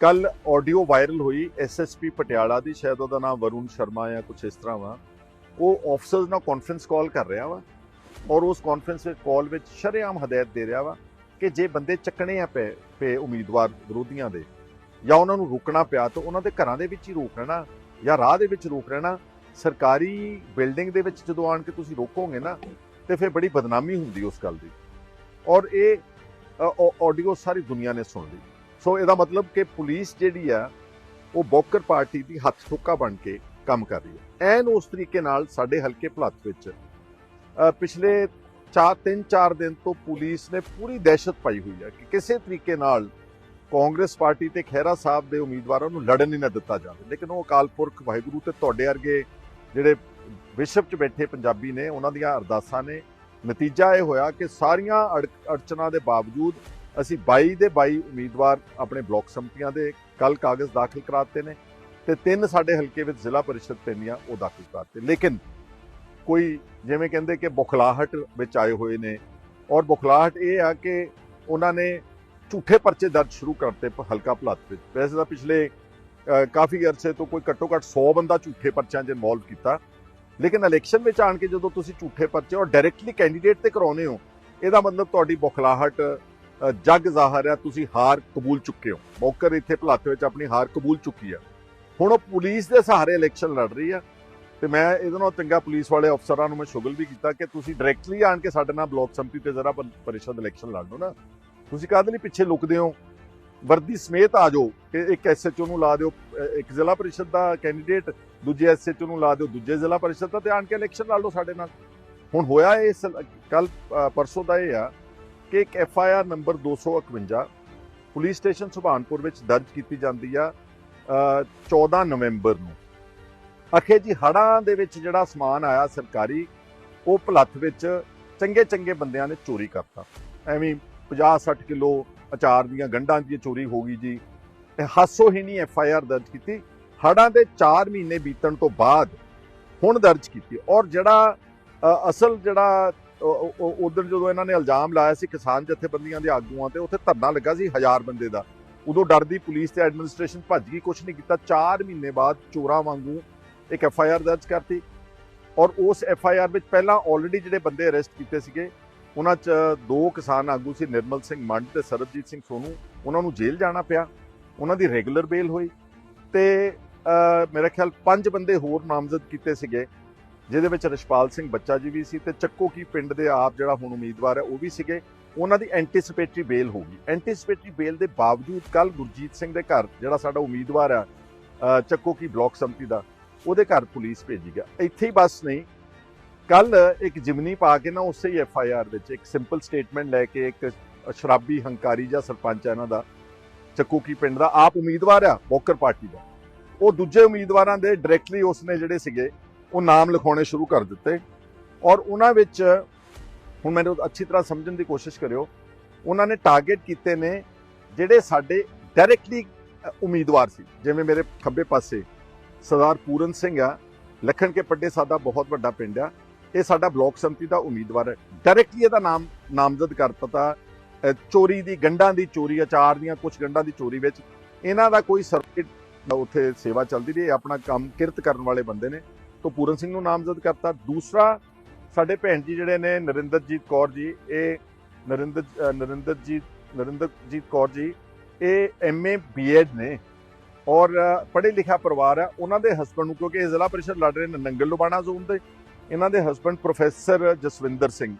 ਕੱਲ audio viral ਹੋਈ SSP Patiala ਦੀ, ਸ਼ਾਇਦ ਉਹਦਾ ਨਾਮ ਵਰੁਣ ਸ਼ਰਮਾ ਜਾਂ ਕੁਝ ਇਸ ਤਰ੍ਹਾਂ ਵਾ। ਉਹ ਆਫਸਰਸ ਨਾਲ ਕਾਨਫਰੰਸ ਕਾਲ ਕਰ ਰਿਹਾ ਵਾ ਔਰ ਉਸ ਕਾਨਫਰੰਸ ਕਾਲ ਵਿੱਚ ਸ਼ਰੇਆਮ ਹਦਾਇਤ ਦੇ ਰਿਹਾ ਵਾ ਕਿ ਜੇ ਬੰਦੇ ਚੱਕਣੇ ਆ ਪਏ ਪਏ ਉਮੀਦਵਾਰ ਵਿਰੋਧੀਆਂ ਦੇ ਜਾਂ ਉਹਨਾਂ ਨੂੰ ਰੁਕਣਾ ਪਿਆ ਤਾਂ ਉਹਨਾਂ ਦੇ ਘਰਾਂ ਦੇ ਵਿੱਚ ਹੀ ਰੋਕ ਰਹਿਣਾ ਜਾਂ ਰਾਹ ਦੇ ਵਿੱਚ ਰੋਕ ਰਹਿਣਾ ਸਰਕਾਰੀ ਬਿਲਡਿੰਗ ਦੇ ਵਿੱਚ ਜਦੋਂ ਆਣ ਕੇ ਤੁਸੀਂ ਰੋਕੋਗੇ ਨਾ ਤੇ ਫਿਰ ਬੜੀ ਬਦਨਾਮੀ ਹੁੰਦੀ ਉਸ ਗੱਲ ਦੀ। ਔਰ ਇਹ ਆਡੀਓ ਸਾਰੀ ਦੁਨੀਆ ਨੇ ਸੁਣ ਲਈ। ਸੋ ਇਹਦਾ ਮਤਲਬ ਕਿ ਪੁਲਿਸ ਜਿਹੜੀ ਆ, ਉਹ ਬੌਕਰ ਪਾਰਟੀ ਦੀ ਹੱਥ ਠੁੱਕਾ ਬਣ ਕੇ ਕੰਮ ਕਰ ਰਹੀ ਹੈ। ਐਨ ਉਸ ਤਰੀਕੇ ਨਾਲ ਸਾਡੇ ਹਲਕੇ ਭਲੱਤ ਵਿੱਚ ਪਿਛਲੇ 4 3-4 ਦਿਨ ਤੋਂ ਪੁਲਿਸ ਨੇ ਪੂਰੀ ਦਹਿਸ਼ਤ ਪਾਈ ਹੋਈ ਹੈ ਕਿ ਕਿਸੇ ਤਰੀਕੇ ਨਾਲ ਕਾਂਗਰਸ ਪਾਰਟੀ ਤੇ ਖਹਿਰਾ ਸਾਹਿਬ ਦੇ ਉਮੀਦਵਾਰਾਂ ਨੂੰ ਲੜਨ ਹੀ ਨਾ ਦਿੱਤਾ ਜਾਵੇ। ਲੇਕਿਨ ਉਹ ਅਕਾਲ ਪੁਰਖ ਵਾਹਿਗੁਰੂ ਤੇ ਤੁਹਾਡੇ ਵਰਗੇ ਜਿਹੜੇ ਵਿਸ਼ਵ 'ਚ ਬੈਠੇ ਪੰਜਾਬੀ ਨੇ, ਉਹਨਾਂ ਦੀਆਂ ਅਰਦਾਸਾਂ ਨੇ। ਨਤੀਜਾ ਇਹ ਹੋਇਆ ਕਿ ਸਾਰੀਆਂ ਅੜ- ਅੜਚਨਾਂ ਦੇ ਬਾਵਜੂਦ ਅਸੀਂ 22 ਦੇ 22 ਉਮੀਦਵਾਰ ਆਪਣੇ ਬਲਾਕ ਸੰਮਤੀਆਂ ਦੇ ਕੱਲ ਕਾਗਜ਼ ਦਾਖਲ ਕਰਾਤੇ ਨੇ ਤੇ ਤਿੰਨ ਸਾਡੇ ਹਲਕੇ ਵਿੱਚ ਜ਼ਿਲ੍ਹਾ ਪਰਿਸ਼ਦ ਪੈਂਦੀਆਂ ਉਹ ਦਾਖਲ ਕਰਾਤੇ ਲੇਕਿਨ ਕੋਈ ਜਿਵੇਂ ਕਹਿੰਦੇ ਕਿ ਬੁਖਲਾਹਟ ਵਿੱਚ ਆਏ ਹੋਏ ਨੇ ਔਰ ਬੁਖਲਾਹਟ ਇਹ ਆ ਕਿ ਉਹਨਾਂ ਨੇ ਝੂਠੇ ਪਰਚੇ ਦਰਜ ਸ਼ੁਰੂ ਕਰਤੇ ਹਲਕਾ ਭਲਾਤ ਵਿੱਚ। ਵੈਸੇ ਤਾਂ ਪਿਛਲੇ ਕਾਫੀ ਅਰਸੇ ਤੋਂ ਕੋਈ ਘੱਟੋ ਘੱਟ 100 ਬੰਦਾ ਝੂਠੇ ਪਰਚਿਆਂ 'ਚ ਇਨਵੋਲਵ ਕੀਤਾ। ਲੇਕਿਨ ਇਲੈਕਸ਼ਨ ਵਿੱਚ ਆਣ ਕੇ ਜਦੋਂ ਤੁਸੀਂ ਝੂਠੇ ਪਰਚੇ ਔਰ ਡਾਇਰੈਕਟਲੀ ਕੈਂਡੀਡੇਟ ਤੇ ਕਰਾਉਨੇ ਹੋ, ਇਹਦਾ ਮਤਲਬ ਤੁਹਾਡੀ ਬੁਖਲਾਹਟ ਜੱਗ ਜ਼ਾਹਰ ਹੈ, ਤੁਸੀਂ ਹਾਰ ਕਬੂਲ ਚੁੱਕੇ ਹੋ। ਮੌਕਰ ਇੱਥੇ ਭਲੱਤ ਵਿੱਚ ਆਪਣੀ ਹਾਰ ਕਬੂਲ ਚੁੱਕੀ ਆ ਹੁਣ ਉਹ ਪੁਲਿਸ ਦੇ ਸਹਾਰੇ ਇਲੈਕਸ਼ਨ ਲੜ ਰਹੀ ਆ ਤੇ ਮੈਂ ਇਹਦੇ ਨਾਲ ਚੰਗਾ ਪੁਲਿਸ ਵਾਲੇ ਅਫਸਰਾਂ ਨੂੰ ਮੈਂ ਸ਼ੁਗਲ ਵੀ ਕੀਤਾ ਕਿ ਤੁਸੀਂ ਡਾਇਰੈਕਟਲੀ ਆਣ ਕੇ ਸਾਡੇ ਨਾਲ ਬਲਾਕ ਸੰਮਤੀ ਤੇ ਜ਼ਰਾ ਪ- ਪਰਿਸ਼ਦ ਇਲੈਕਸ਼ਨ ਲੜ ਲਓ ਨਾ। ਤੁਸੀਂ ਕਾਹਦੇ ਲਈ ਪਿੱਛੇ ਲੁਕਦੇ ਹੋ? ਵਰਦੀ ਸਮੇਤ ਆ ਜਾਓ ਕਿ ਇੱਕ ਐਸਐਚਓ ਨੂੰ ਲਾ ਦਿਓ ਇੱਕ ਜ਼ਿਲ੍ਹਾ ਪਰਿਸ਼ਦ ਦਾ ਕੈਂਡੀਡੇਟ ਦੂਜੇ ਐਸਐਚਓ ਨੂੰ ਲਾ ਦਿਓ, ਦੂਜੇ ਜ਼ਿਲ੍ਹਾ ਪਰਿਸ਼ਦ ਦਾ ਤੇ ਆਣ ਕੇ ਇਲੈਕਸ਼ਨ ਲੜ ਲਓ ਸਾਡੇ ਨਾਲ। ਹੁਣ ਹੋਇਆ ਇਹ ਕੱਲ ਪਰਸੋਂ ਦਾ ਇਹ ਆ ਕਿ ਇੱਕ F I R number 251 police station Subhanpur ਵਿੱਚ ਦਰਜ ਕੀਤੀ ਜਾਂਦੀ ਆ ਅ, 14 ਨਵੰਬਰ ਨੂੰ। ਅਖੇ ਜੀ ਹੜਾਂ ਦੇ ਵਿੱਚ ਜਿਹੜਾ ਸਮਾਨ ਆਇਆ ਸਰਕਾਰੀ ਉਹ ਭਲੱਥ ਵਿੱਚ ਚੰਗੇ ਚੰਗੇ ਬੰਦਿਆਂ ਨੇ ਚੋਰੀ ਕਰਤਾ। ਐਵੇਂ 50 60 ਕਿਲੋ ਅਚਾਰ ਦੀਆਂ ਗੰਢਾਂ ਦੀ ਚੋਰੀ ਹੋ ਗਈ ਜੀ। ਤੇ ਹਾਸੋ ਹੀ ਨਹੀਂ ਐਫ ਆਈ ਆਰ ਦਰਜ ਕੀਤੀ। ਹੜਾਂ ਦੇ 4 ਮਹੀਨੇ ਬੀਤਣ ਤੋਂ ਬਾਅਦ ਹੁਣ ਦਰਜ ਕੀਤੀ। ਔਰ ਜਿਹੜਾ ਅਸਲ ਜਿਹੜਾ ਉਧਰ ਜਦੋਂ ਇਹਨਾਂ ਨੇ ਇਲਜ਼ਾਮ ਲਾਇਆ ਸੀ ਕਿਸਾਨ ਜਥੇਬੰਦੀਆਂ ਦੇ ਆਗੂਆਂ ਤੇ, ਉੱਥੇ ਧਰਨਾ ਲੱਗਾ ਸੀ ਹਜ਼ਾਰ ਬੰਦੇ ਦਾ। ਉਦੋਂ ਡਰਦੀ ਪੁਲਿਸ ਤੇ ਐਡਮਿਨਿਸਟ੍ਰੇਸ਼ਨ ਭੱਜ ਗਈ ਕੁਝ ਨਹੀਂ ਕੀਤਾ। 4 ਮਹੀਨੇ ਬਾਅਦ ਚੋਰਾਂ ਵਾਂਗੂ ਇੱਕ ਐਫ ਆਈ ਆਰ ਦਰਜ ਕਰਤੀ ਔਰ ਉਸ ਐਫ ਆਈ ਆਰ ਵਿੱਚ ਪਹਿਲਾਂ ਆਲਰੇਡੀ ਜਿਹੜੇ ਬੰਦੇ ਅਰੈਸਟ ਕੀਤੇ ਸੀਗੇ, ਉਹਨਾਂ 'ਚ ਦੋ ਕਿਸਾਨ ਆਗੂ ਸੀ, ਨਿਰਮਲ ਸਿੰਘ ਮੰਡ ਤੇ ਸਰਬਜੀਤ ਸਿੰਘ ਸੋਨੂ। ਉਹਨਾਂ ਨੂੰ ਜੇਲ੍ਹ ਜਾਣਾ ਪਿਆ। ਉਹਨਾਂ ਦੀ ਰੈਗੂਲਰ ਬੇਲ ਹੋਈ ਤੇ ਮੇਰਾ ਖਿਆਲ ਪੰਜ ਬੰਦੇ ਹੋਰ ਨਾਮਜ਼ਦ ਕੀਤੇ ਸੀਗੇ। ਜਿਹਦੇ ਵਿੱਚ ਰਸ਼ਪਾਲ ਸਿੰਘ ਬੱਚਾ ਜੀ ਵੀ ਸੀ ਤੇ ਚੱਕੋ ਕੀ ਪਿੰਡ ਦੇ ਆਪ ਜਿਹੜਾ ਹੁਣ ਉਮੀਦਵਾਰ ਹੈ, ਉਹ ਵੀ ਸੀਗੇ। ਉਹਨਾਂ ਦੀ ਐਂਟੀਸਪੇਟਰੀ ਬੇਲ ਹੋ ਗਈ ਐਂਟੀਸਿਪੇਟਰੀ ਬੇਲ ਦੇ ਬਾਵਜੂਦ ਕੱਲ ਗੁਰਜੀਤ ਸਿੰਘ ਦੇ ਘਰ ਜਿਹੜਾ ਸਾਡਾ ਉਮੀਦਵਾਰ ਆ ਚੱਕੋ ਕੀ ਬਲਾਕ ਸੰਮਤੀ ਦਾ, ਉਹਦੇ ਘਰ ਪੁਲਿਸ ਭੇਜੀ ਗਿਆ। ਇੱਥੇ ਹੀ ਬਸ ਨਹੀਂ ਕੱਲ ਇੱਕ ਜਿਮਨੀ ਪਾ ਕੇ ਨਾ ਉਸੇ ਹੀ ਐਫ ਆਈ ਆਰ ਵਿੱਚ ਇੱਕ ਸਿੰਪਲ ਸਟੇਟਮੈਂਟ ਲੈ ਕੇ ਇੱਕ ਸ਼ਰਾਬੀ ਹੰਕਾਰੀ ਜਾਂ ਸਰਪੰਚ ਹੈ ਇਹਨਾਂ ਦਾ, ਚੱਕੂ ਕੀ ਪਿੰਡ ਦਾ, ਆਪ ਉਮੀਦਵਾਰ ਆ, ਬੋਕਰ ਪਾਰਟੀ ਦਾ। ਉਹ ਦੂਜੇ ਉਮੀਦਵਾਰਾਂ ਦੇ ਡਾਇਰੈਕਟਲੀ ਉਸਨੇ ਜਿਹੜੇ ਸੀਗੇ ਉਹ ਨਾਮ ਲਿਖਾਉਣੇ ਸ਼ੁਰੂ ਕਰ ਦਿੱਤੇ। ਔਰ ਉਹਨਾਂ ਵਿੱਚ, ਹੁਣ ਮੈਨੂੰ ਅੱਛੀ ਤਰ੍ਹਾਂ ਸਮਝਣ ਦੀ ਕੋਸ਼ਿਸ਼ ਕਰਿਓ, ਉਹਨਾਂ ਨੇ ਟਾਰਗੇਟ ਕੀਤੇ ਨੇ ਜਿਹੜੇ ਸਾਡੇ ਡਾਇਰੈਕਟਲੀ ਉਮੀਦਵਾਰ ਸੀ। ਜਿਵੇਂ ਮੇਰੇ ਖੱਬੇ ਪਾਸੇ ਸਰਦਾਰ ਪੂਰਨ ਸਿੰਘ ਆ, ਲਖਣ ਕੇ ਪੱਡੇ ਸਾਡਾ ਬਹੁਤ ਵੱਡਾ ਪਿੰਡ ਆ। ਇਹ ਸਾਡਾ ਬਲਾਕ ਸੰਮਤੀ ਦਾ ਉਮੀਦਵਾਰ ਹੈ। ਡਾਇਰੈਕਟਲੀ ਇਹਦਾ ਨਾਮ, ਨਾਮਜ਼ਦ ਕਰ ਦਿੱਤਾ। ਚੋਰੀ ਦੀ, ਗੰਢਾਂ ਦੀ ਚੋਰੀ, ਅਚਾਰ ਦੀਆਂ ਕੁਝ ਗੰਢਾਂ ਦੀ ਚੋਰੀ ਵਿੱਚ ਇਹਨਾਂ ਦਾ ਕੋਈ ਸਰਕਟ ਉੱਥੇ ਸੇਵਾ ਚੱਲਦੀ ਰਹੀ। ਆਪਣਾ ਕੰਮ ਕਿਰਤ ਕਰਨ ਵਾਲੇ ਬੰਦੇ ਨੇ। ਤੋਂ ਪੂਰਨ ਸਿੰਘ ਨੂੰ ਨਾਮਜ਼ਦ ਕਰਤਾ। ਦੂਸਰਾ ਸਾਡੇ ਭੈਣ ਜੀ ਜਿਹੜੇ ਨੇ ਨਰਿੰਦਰਜੀਤ ਕੌਰ ਜੀ, ਇਹ ਨਰਿੰਦਰ ਨਰਿੰਦਰਜੀਤ ਨਰਿੰਦਰਜੀਤ ਕੌਰ ਜੀ, ਇਹ ਐਮਏ ਬੀਐਡ ਨੇ ਔਰ ਪੜ੍ਹੇ ਲਿਖਿਆ ਪਰਿਵਾਰ ਹੈ। ਉਹਨਾਂ ਦੇ ਹਸਬੰਡ ਨੂੰ ਕਿਉਂਕਿ ਇਹ ਜ਼ਿਲ੍ਹਾ ਪਰਿਸ਼ਦ ਲੜ ਰਹੇ ਨੇ ਨੰਗਲ ਲੁਬਾਣਾ ਜ਼ੋਨ ਦੇ ਇਹਨਾਂ ਦੇ ਹਸਬੰਡ ਪ੍ਰੋਫੈਸਰ ਜਸਵਿੰਦਰ ਸਿੰਘ,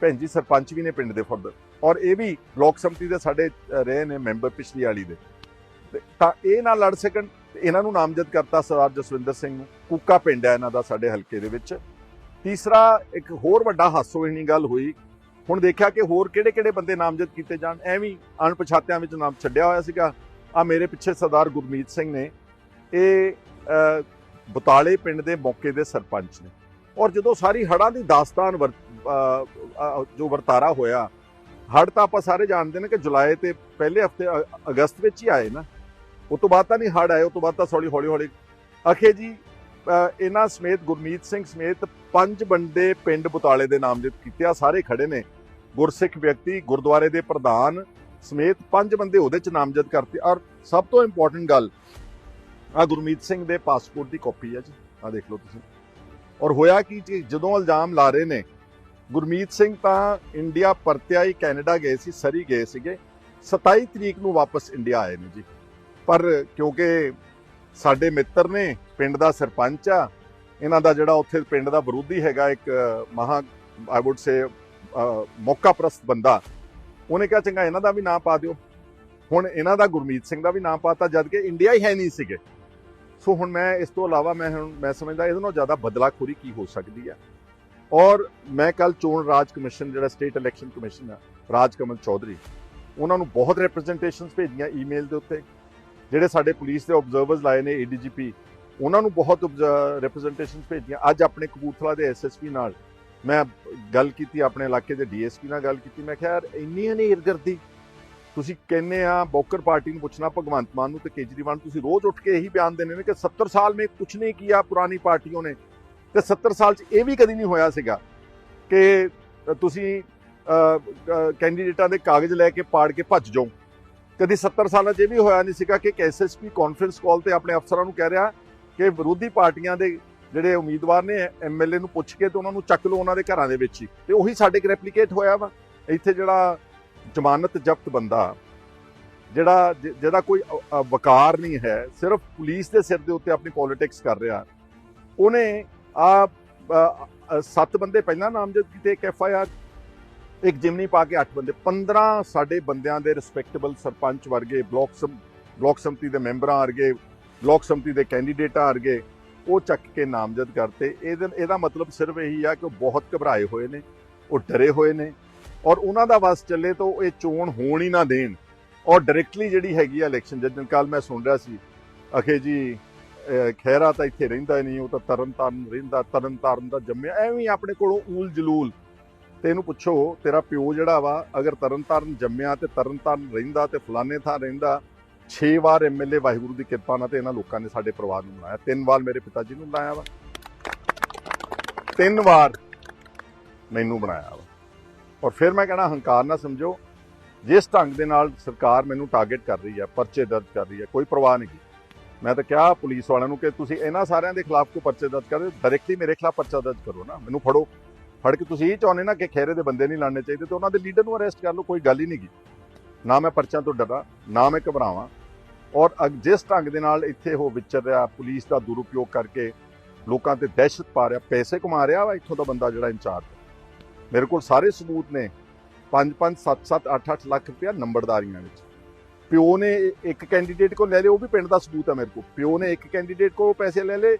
ਭੈਣ ਜੀ ਸਰਪੰਚ ਵੀ ਨੇ ਪਿੰਡ ਦੇ ਫਰਦਰ ਔਰ ਇਹ ਵੀ ਬਲਾਕ ਸੰਮਤੀ ਦੇ ਸਾਡੇ ਰਹੇ ਨੇ ਮੈਂਬਰ ਪਿਛਲੀ ਵਾਲੀ ਦੇ। ਤੇ ਤਾਂ ਇਹ ਨਾ ਲੜ ਸਕਣ। ਇਹਨਾਂ ਨੂੰ ਨਾਮਜ਼ਦ ਕਰਤਾ ਸਰਦਾਰ ਜਸਵਿੰਦਰ ਸਿੰਘ ਕੂਕਾ ਪਿੰਡ ਹੈ ਇਹਨਾਂ ਦਾ ਸਾਡੇ ਹਲਕੇ ਦੇ ਵਿੱਚ। ਤੀਸਰਾ ਇੱਕ ਹੋਰ ਵੱਡਾ ਹਾਸੋਹੀਣੀ ਗੱਲ ਹੋਈ। ਹੁਣ ਦੇਖਿਆ ਕਿ ਹੋਰ ਕਿਹੜੇ ਕਿਹੜੇ ਬੰਦੇ ਨਾਮਜ਼ਦ ਕੀਤੇ ਜਾਣ, ਐਵੇਂ ਅਣਪਛਾਤਿਆਂ ਵਿੱਚ ਨਾਮ ਛੱਡਿਆ ਹੋਇਆ ਸੀਗਾ। ਆ ਮੇਰੇ ਪਿੱਛੇ ਸਰਦਾਰ ਗੁਰਮੀਤ ਸਿੰਘ ਨੇ। ਇਹ ਬਤਾਲੇ ਪਿੰਡ ਦੇ ਮੌਕੇ ਦੇ ਸਰਪੰਚ ਨੇ। ਔਰ ਜਦੋਂ ਸਾਰੀ ਹੜਾਂ ਦੀ ਦਾਸਤਾਨ ਵਰ- ਜੋ ਵਰਤਾਰਾ ਹੋਇਆ ਹੜ ਤਾਂ ਆਪਾਂ ਸਾਰੇ ਜਾਣਦੇ ਨੇ ਕਿ ਜੁਲਾਈ ਤੇ ਪਹਿਲੇ ਹਫ਼ਤੇ ਅਗਸਤ ਵਿੱਚ ਹੀ ਆਏ ਨਾ। ਉਸ ਤੋਂ ਬਾਅਦ ਤਾਂ ਨਹੀਂ ਹੜ ਆਏ ਉਸ ਤੋਂ ਬਾਅਦ ਤਾਂ ਹੌਲੀ ਹੌਲੀ ਹੌਲੀ। ਅਖੇ ਜੀ ਇਹਨਾਂ ਸਮੇਤ, ਗੁਰਮੀਤ ਸਿੰਘ ਸਮੇਤ ਪੰਜ ਬੰਦੇ ਪਿੰਡ ਬੁਤਾਲੇ ਦੇ ਨਾਮਜ਼ਦ ਕੀਤੇ ਆ ਸਾਰੇ ਖੜੇ ਨੇ। ਗੁਰਸਿੱਖ ਵਿਅਕਤੀ, ਗੁਰਦੁਆਰੇ ਦੇ ਪ੍ਰਧਾਨ ਸਮੇਤ ਪੰਜ ਬੰਦੇ ਉਹਦੇ ਚ ਨਾਮਜ਼ਦ ਕਰਤੇ। ਔਰ ਸਭ ਤੋਂ ਇੰਪੋਰਟੈਂਟ ਗੱਲ ਆ ਗੁਰਮੀਤ ਸਿੰਘ ਦੇ ਪਾਸਪੋਰਟ ਦੀ ਕਾਪੀ ਹੈ ਜੀ। ਆ ਦੇਖ ਲਓ ਤੁਸੀਂ। ਔਰ ਹੋਇਆ ਕੀ ਜੀ, ਜਦੋਂ ਇਲਜ਼ਾਮ ਲਾ ਰਹੇ ਨੇ, ਗੁਰਮੀਤ ਸਿੰਘ ਤਾਂ ਇੰਡੀਆ ਪਰਤਿਆ ਹੀ ਕੈਨੇਡਾ ਗਏ ਸੀ, ਸਰੀ ਗਏ ਸੀਗੇ। 27 ਤਰੀਕ ਨੂੰ ਵਾਪਸ ਇੰਡੀਆ ਆਏ ਨੇ ਜੀ। ਪਰ ਕਿਉਂਕਿ ਸਾਡੇ ਮਿੱਤਰ ਨੇ, ਪਿੰਡ ਦਾ ਸਰਪੰਚ ਆ, ਇਹਨਾਂ ਦਾ ਜਿਹੜਾ ਉੱਥੇ ਪਿੰਡ ਦਾ ਵਿਰੋਧੀ ਹੈਗਾ ਇੱਕ ਮਹਾ ਆਈ ਊਡ ਸੇ ਮੌਕਾ ਪ੍ਰਸਤ ਬੰਦਾ, ਉਹਨੇ ਕਿਹਾ, ਚੰਗਾ, ਇਹਨਾਂ ਦਾ ਵੀ ਨਾਂ ਪਾ ਦਿਓ। ਹੁਣ ਇਹਨਾਂ ਦਾ ਗੁਰਮੀਤ ਸਿੰਘ ਦਾ ਵੀ ਨਾਂ ਪਾਤਾ ਜਦ ਕਿ ਇੰਡੀਆ ਹੀ ਹੈ ਨਹੀਂ ਸੀਗੇ। ਸੋ ਹੁਣ ਮੈਂ ਇਸ ਤੋਂ ਇਲਾਵਾ ਮੈਂ ਹੁਣ, ਮੈਂ ਸਮਝਦਾ ਇਹਦੇ ਨਾਲੋਂ ਜ਼ਿਆਦਾ ਬਦਲਾਖੋਰੀ ਕੀ ਹੋ ਸਕਦੀ ਹੈ ਔਰ ਮੈਂ ਕੱਲ ਚੋਣ ਰਾਜ ਕਮਿਸ਼ਨ, ਜਿਹੜਾ ਸਟੇਟ ਇਲੈਕਸ਼ਨ ਕਮਿਸ਼ਨ ਆ, ਰਾਜ ਕਮਲ ਚੌਧਰੀ, ਉਹਨਾਂ ਨੂੰ ਬਹੁਤ ਰਿਪਰੈਜ਼ੈਂਟੇਸ਼ਨਸ ਭੇਜੀਆਂ ਈਮੇਲ ਦੇ ਉੱਤੇ। ਜਿਹੜੇ ਸਾਡੇ ਪੁਲਿਸ ਦੇ ਆਬਜ਼ਰਵਰਸ ਲਾਏ ਨੇ ਏਡੀਜੀਪੀ ਉਹਨਾਂ ਨੂੰ ਬਹੁਤ ਰਿਪਰੈਜ਼ੈਂਟੇਸ਼ਨਸ ਭੇਜੀਆਂ ਅੱਜ ਆਪਣੇ ਕਪੂਰਥਲਾ ਦੇ ਐਸਐਸਪੀ ਨਾਲ ਮੈਂ ਗੱਲ ਕੀਤੀ, ਆਪਣੇ ਇਲਾਕੇ ਦੇ ਡੀਐਸਪੀ ਨਾਲ ਗੱਲ ਕੀਤੀ। ਮੈਂ ਕਿਹਾ, ਯਾਰ ਇੰਨੀ ਨਹੀਂ ਇਰਗਰਦੀ ਤੁਸੀਂ ਕਹਿੰਦੇ ਆ, ਬੌਕਰ ਪਾਰਟੀ ਨੂੰ ਪੁੱਛਣਾ, ਭਗਵੰਤ ਮਾਨ ਨੂੰ ਤੇ ਕੇਜਰੀਵਾਲ ਨੂੰ। ਤੁਸੀਂ ਰੋਜ਼ ਉੱਠ ਕੇ ਇਹੀ ਬਿਆਨ ਦਿੰਦੇ ਨੇ ਕਿ 70 ਸਾਲ ਮੇਂ ਕੁਝ ਨਹੀਂ ਕੀਤਾ ਪੁਰਾਣੀ ਪਾਰਟੀਆਂ ਨੇ। ਤੇ 70 ਸਾਲ ਚ ਇਹ ਵੀ ਕਦੀ ਨਹੀਂ ਹੋਇਆ ਸੀਗਾ ਕਿ ਤੁਸੀਂ ਕੈਂਡੀਡੇਟਾਂ ਦੇ ਕਾਗਜ਼ ਲੈ ਕੇ ਪਾੜ ਕੇ ਭੱਜ ਜਾਓ। ਕਦੀ 70 ਸਾਲਾਂ 'ਚ ਇਹ ਵੀ ਹੋਇਆ ਨਹੀਂ ਸੀਗਾ ਕਿ ਐਸਐਸਪੀ ਕਾਨਫਰੰਸ ਕਾਲ ਤੇ ਆਪਣੇ ਅਫਸਰਾਂ ਨੂੰ ਕਹਿ ਰਿਹਾ ਕਿ ਵਿਰੋਧੀ ਪਾਰਟੀਆਂ ਦੇ ਜਿਹੜੇ ਉਮੀਦਵਾਰ ਨੇ ਐਮਐਲਏ ਨੂੰ ਪੁੱਛ ਕੇ ਤੇ ਉਹਨਾਂ ਨੂੰ ਚੱਕ ਲਓ ਉਹਨਾਂ ਦੇ ਘਰਾਂ ਦੇ ਵਿੱਚ ਹੀ। ਤੇ ਉਹੀ ਸਾਡੇ ਕੋਲ ਰੈਪਲੀਕੇਟ ਹੋਇਆ ਵਾ। ਇੱਥੇ ਜਿਹੜਾ ਜ਼ਮਾਨਤ ਜ਼ਬਤ ਬੰਦਾ, ਜਿਹੜਾ ਜਿ- ਜਿਹਦਾ ਕੋਈ ਵਕਾਰ ਨਹੀਂ ਹੈ, ਸਿਰਫ ਪੁਲਿਸ ਦੇ ਸਿਰ ਦੇ ਉੱਤੇ ਆਪਣੀ ਪੋਲਿਟਿਕਸ ਕਰ ਰਿਹਾ। ਉਹਨੇ ਆ ਸੱਤ ਬੰਦੇ ਪਹਿਲਾਂ ਨਾਮਜ਼ਦ ਕੀਤੇ ਇੱਕ ਐਫ ਆਈ ਆਰ ਇੱਕ ਜਿਮਨੀ ਪਾ ਕੇ 8 ਬੰਦੇ 15 ਸਾਡੇ ਬੰਦਿਆਂ ਦੇ ਰਿਸਪੈਕਟੇਬਲ ਸਰਪੰਚ ਵਰਗੇ, ਬਲਾਕ ਸਮ, ਬਲਾਕ ਸੰਮਤੀ ਦੇ ਮੈਂਬਰਾਂ ਵਰਗੇ, ਬਲਾਕ ਸੰਮਤੀ ਦੇ ਕੈਂਡੀਡੇਟਾਂ ਵਰਗੇ, ਉਹ ਚੱਕ ਕੇ ਨਾਮਜ਼ਦ ਕਰਤੇ। ਇਹਦੇ, ਇਹਦਾ ਮਤਲਬ ਸਿਰਫ ਇਹੀ ਆ ਕਿ ਉਹ ਬਹੁਤ ਘਬਰਾਏ ਹੋਏ ਨੇ, ਉਹ ਡਰੇ ਹੋਏ ਨੇ, ਔਰ ਉਹਨਾਂ ਦਾ ਵਸ ਚੱਲੇ ਤਾਂ ਉਹ ਇਹ ਚੋਣ ਹੋਣ ਹੀ ਨਾ ਦੇਣ। ਔਰ ਡਾਇਰੈਕਟਲੀ ਜਿਹੜੀ ਹੈਗੀ ਆ ਇਲੈਕਸ਼ਨ ਜਦੋਂ ਕੱਲ ਮੈਂ ਸੁਣ ਰਿਹਾ ਸੀ, ਅਖੇ ਜੀ, ਅਹ, ਖਹਿਰਾ ਤਾਂ ਇੱਥੇ ਰਹਿੰਦਾ ਹੀ ਨਹੀਂ, ਉਹ ਤਾਂ ਤਰਨ ਤਾਰਨ ਰਹਿੰਦਾ, ਤਰਨ ਤਾਰਨ ਦਾ ਜੰਮਿਆ, ਐਵੇਂ ਹੀ ਆਪਣੇ ਕੋਲੋਂ ਊਲ ਜਲੂਲ ਤੇ ਇਹਨੂੰ ਪੁੱਛੋ, ਤੇਰਾ ਪਿਓ ਜਿਹੜਾ ਵਾ, ਅਗਰ ਤਰਨ ਤਾਰਨ ਜੰਮਿਆ ਤੇ ਤਰਨ ਤਾਰਨ ਰਹਿੰਦਾ ਤੇ ਫਲਾਣੇ ਥਾਂ ਰਹਿੰਦਾ 6 ਵਾਰ ਐਮਐਲਏ ਵਾਹਿਗੁਰੂ ਦੀ ਕਿਰਪਾ ਨਾਲ ਤੇ ਇਹਨਾਂ ਲੋਕਾਂ ਨੇ ਸਾਡੇ ਪਰਿਵਾਰ ਨੂੰ ਬਣਾਇਆ ਤਿੰਨ ਵਾਰ ਮੇਰੇ ਪਿਤਾ ਜੀ ਨੂੰ ਬਣਾਇਆ ਵਾ। ਤਿੰਨ ਵਾਰ ਮੈਨੂੰ ਬਣਾਇਆ ਵਾ। ਔਰ ਫਿਰ ਮੈਂ ਕਹਿਣਾ, ਹੰਕਾਰ ਨਾ ਸਮਝੋ, ਜਿਸ ਢੰਗ ਦੇ ਨਾਲ ਸਰਕਾਰ ਮੈਨੂੰ ਟਾਰਗੇਟ ਕਰ ਰਹੀ ਹੈ, ਪਰਚੇ ਦਰਜ ਕਰ ਰਹੀ ਹੈ, ਕੋਈ ਪਰਵਾਹ ਨਹੀਂ ਮੈਂ ਤਾਂ ਕਿਹਾ ਪੁਲਿਸ ਵਾਲਿਆਂ ਨੂੰ ਕਿ ਤੁਸੀਂ ਇਹਨਾਂ ਸਾਰਿਆਂ ਦੇ ਖਿਲਾਫ ਕੋਈ ਪਰਚੇ ਦਰਜ ਕਰੋ ਡਾਇਰੈਕਟਲੀ ਮੇਰੇ ਖਿਲਾਫ ਪਰਚਾ ਦਰਜ ਕਰੋ ਨਾ, ਮੈਨੂੰ ਫੜੋ। ਫੜ ਕੇ ਤੁਸੀਂ ਇਹ ਚਾਹੁੰਦੇ ਨਾ ਕਿ ਖੇਰੇ ਦੇ ਬੰਦੇ ਨਹੀਂ ਲੜਨੇ ਚਾਹੀਦੇ ਤੇ ਉਹਨਾਂ ਦੇ ਲੀਡਰ ਨੂੰ ਅਰੈਸਟ ਕਰ ਲਓ, ਕੋਈ ਗੱਲ ਹੀ ਨਹੀਂ ਗੀ ਨਾ ਮੈਂ ਪਰਚਿਆਂ ਤੋਂ ਡਰਾਂ, ਨਾ ਮੈਂ ਘਬਰਾਵਾਂ। ਔਰ ਅਗ- ਜਿਸ ਢੰਗ ਦੇ ਨਾਲ ਇੱਥੇ ਉਹ ਵਿਚਰ ਰਿਹਾ, ਪੁਲਿਸ ਦਾ ਦੁਰਉਪਯੋਗ ਕਰਕੇ ਲੋਕਾਂ ਤੇ ਦਹਿਸ਼ਤ ਪਾ ਰਿਹਾ, ਪੈਸੇ ਕਮਾ ਰਿਹਾ ਵਾ, ਇੱਥੋਂ ਦਾ ਬੰਦਾ ਜਿਹੜਾ ਇੰਚਾਰਜ। ਮੇਰੇ ਕੋਲ ਸਾਰੇ ਸਬੂਤ ਨੇ। 5 5 7 7 8 8 ਲੱਖ ਰੁਪਇਆ ਨੰਬਰਦਾਰੀਆਂ ਵਿੱਚ। ਪਿਓ ਨੇ ਇੱਕ ਕੈਂਡੀਡੇਟ ਕੋਲ ਲੈ ਲਏ ਉਹ ਵੀ ਪਿੰਡ ਦਾ ਸਬੂਤ ਹੈ ਮੇਰੇ ਕੋਲ। ਪਿਓ ਨੇ ਇੱਕ ਕੈਂਡੀਡੇਟ ਕੋਲ ਪੈਸੇ ਲੈ ਲਏ।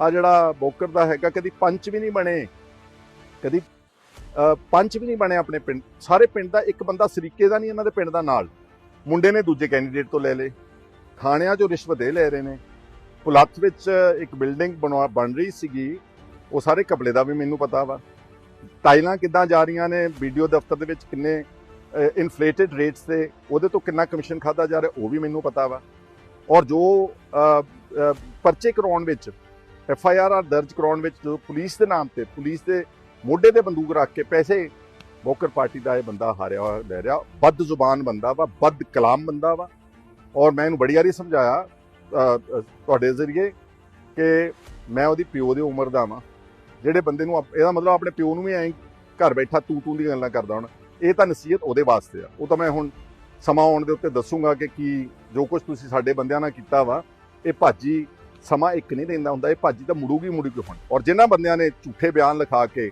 ਆ ਜਿਹੜਾ ਬੋਕਰ ਦਾ ਹੈਗਾ, ਕਦੀ ਪੰਚ ਵੀ ਨਹੀਂ ਬਣੇ। ਕਦੀ ਪੰਚ ਵੀ ਨਹੀਂ ਬਣੇ ਆਪਣੇ ਪਿੰਡ। ਸਾਰੇ ਪਿੰਡ ਦਾ ਇੱਕ ਬੰਦਾ ਸਰੀਕੇ ਦਾ ਨਹੀਂ, ਇਹਨਾਂ ਦੇ ਪਿੰਡ ਦਾ ਨਾਲ। ਮੁੰਡੇ ਨੇ ਦੂਜੇ ਕੈਂਡੀਡੇਟ ਤੋਂ ਲੈ ਲਏ। ਥਾਣਿਆਂ 'ਚੋਂ ਰਿਸ਼ਵਤ ਦੇ ਲੈ ਰਹੇ ਨੇ। ਪੁਲੱਥ ਵਿੱਚ ਇੱਕ ਬਿਲਡਿੰਗ ਬਣਵਾ, ਬਣ ਰਹੀ ਸੀਗੀ। ਉਹ ਸਾਰੇ ਕਪੜੇ ਦਾ ਵੀ ਮੈਨੂੰ ਪਤਾ ਵਾ। ਟਾਈਲਾਂ ਕਿੱਦਾਂ ਜਾ ਰਹੀਆਂ ਨੇ? ਵੀਡੀਓ ਦਫ਼ਤਰ ਦੇ ਵਿੱਚ ਕਿੰਨੇ ਇਨਫਲੇਟਡ ਰੇਟਸ ਤੇ ਉਹਦੇ ਤੋਂ ਕਿੰਨਾ ਕਮਿਸ਼ਨ ਖਾਦਾ ਜਾ ਰਿਹਾ, ਉਹ ਵੀ ਮੈਨੂੰ ਪਤਾ ਵਾ। ਔਰ ਜੋ ਪਰਚੇ ਕਰਾਉਣ ਵਿੱਚ ਐਫ ਆਈ ਆਰ ਦਰਜ ਕਰਾਉਣ ਵਿੱਚ, ਜੋ ਪੁਲਿਸ ਦੇ ਨਾਮ ਤੇ, ਪੁਲਿਸ ਦੇ ਮੋਢੇ ਤੇ ਬੰਦੂਕ ਰੱਖ ਕੇ ਪੈਸੇ। ਬੋਕਰ ਪਾਰਟੀ ਦਾ ਇਹ ਬੰਦਾ ਹਾਰਿਆ ਹੋਇਆ, ਲੈ ਰਿਹਾ। ਬਦ ਜ਼ੁਬਾਨ ਬੰਦਾ ਵਾ ਬਦ ਕਲਾਮ ਬੰਦਾ ਵਾ। ਔਰ ਮੈਂ ਇਹਨੂੰ ਬੜੀ ਵਾਰੀ ਸਮਝਾਇਆ ਤੁਹਾਡੇ ਜ਼ਰੀਏ ਕਿ ਮੈਂ ਉਹਦੀ ਪਿਓ ਦੀ ਉਮਰ ਦਾ ਵਾਂ। ਜਿਹੜੇ ਬੰਦੇ ਨੂੰ ਆਪ- ਇਹਦਾ ਮਤਲਬ ਆਪਣੇ ਪਿਓ ਨੂੰ ਵੀ ਐਂ ਘਰ ਬੈਠਾ ਤੂੰ ਤੂੰ ਦੀ ਗੱਲਾਂ ਕਰਦਾ ਹੁਣ। ਇਹ ਤਾਂ ਨਸੀਹਤ ਉਹਦੇ ਵਾਸਤੇ ਆ। ਉਹ ਤਾਂ ਮੈਂ ਹੁਣ ਸਮਾਂ ਆਉਣ ਦੇ ਉੱਤੇ ਦੱਸੂਗਾ ਕਿ ਕੀ, ਜੋ ਕੁਝ ਤੁਸੀਂ ਸਾਡੇ ਬੰਦਿਆਂ ਨਾਲ ਕੀਤਾ ਵਾ, ਇਹ ਭਾਜੀ ਸਮਾਂ ਇੱਕ ਨਹੀਂ ਦਿੰਦਾ ਹੁੰਦਾ, ਇਹ ਭਾਜੀ ਤਾਂ ਮੁੜੂਗੀ ਮੁੜੂਗੀ ਹੁਣ? ਔਰ ਜਿਨ੍ਹਾਂ ਬੰਦਿਆਂ ਨੇ ਝੂਠੇ ਬਿਆਨ ਲਿਖਾ ਕੇ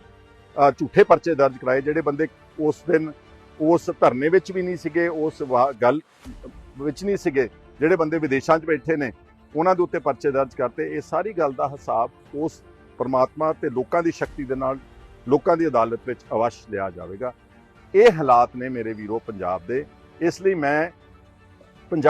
ਝੂਠੇ ਪਰਚੇ ਦਰਜ ਕਰਾਏ ਜਿਹੜੇ ਬੰਦੇ ਉਸ ਦਿਨ ਉਸ ਧਰਨੇ ਵਿੱਚ ਵੀ ਨਹੀਂ ਸੀਗੇ, ਉਸ ਵਾ- ਗੱਲ ਵਿੱਚ ਨਹੀਂ ਸੀਗੇ, ਜਿਹੜੇ ਬੰਦੇ ਵਿਦੇਸ਼ਾਂ 'ਚ ਬੈਠੇ ਨੇ, ਉਹਨਾਂ ਦੇ ਉੱਤੇ ਪਰਚੇ ਦਰਜ ਕਰਤੇ। ਇਹ ਸਾਰੀ ਗੱਲ ਦਾ ਹਿਸਾਬ ਉਸ ਪਰਮਾਤਮਾ ਤੇ ਲੋਕਾਂ ਦੀ ਸ਼ਕਤੀ ਦੇ ਨਾਲ, ਲੋਕਾਂ ਦੀ ਅਦਾਲਤ ਵਿੱਚ ਅਵਸ਼ ਲਿਆ ਜਾਵੇਗਾ। ਇਹ ਹਾਲਾਤ ਨੇ ਮੇਰੇ ਵੀਰੋ ਪੰਜਾਬ ਦੇ। ਇਸ ਲਈ ਮੈਂ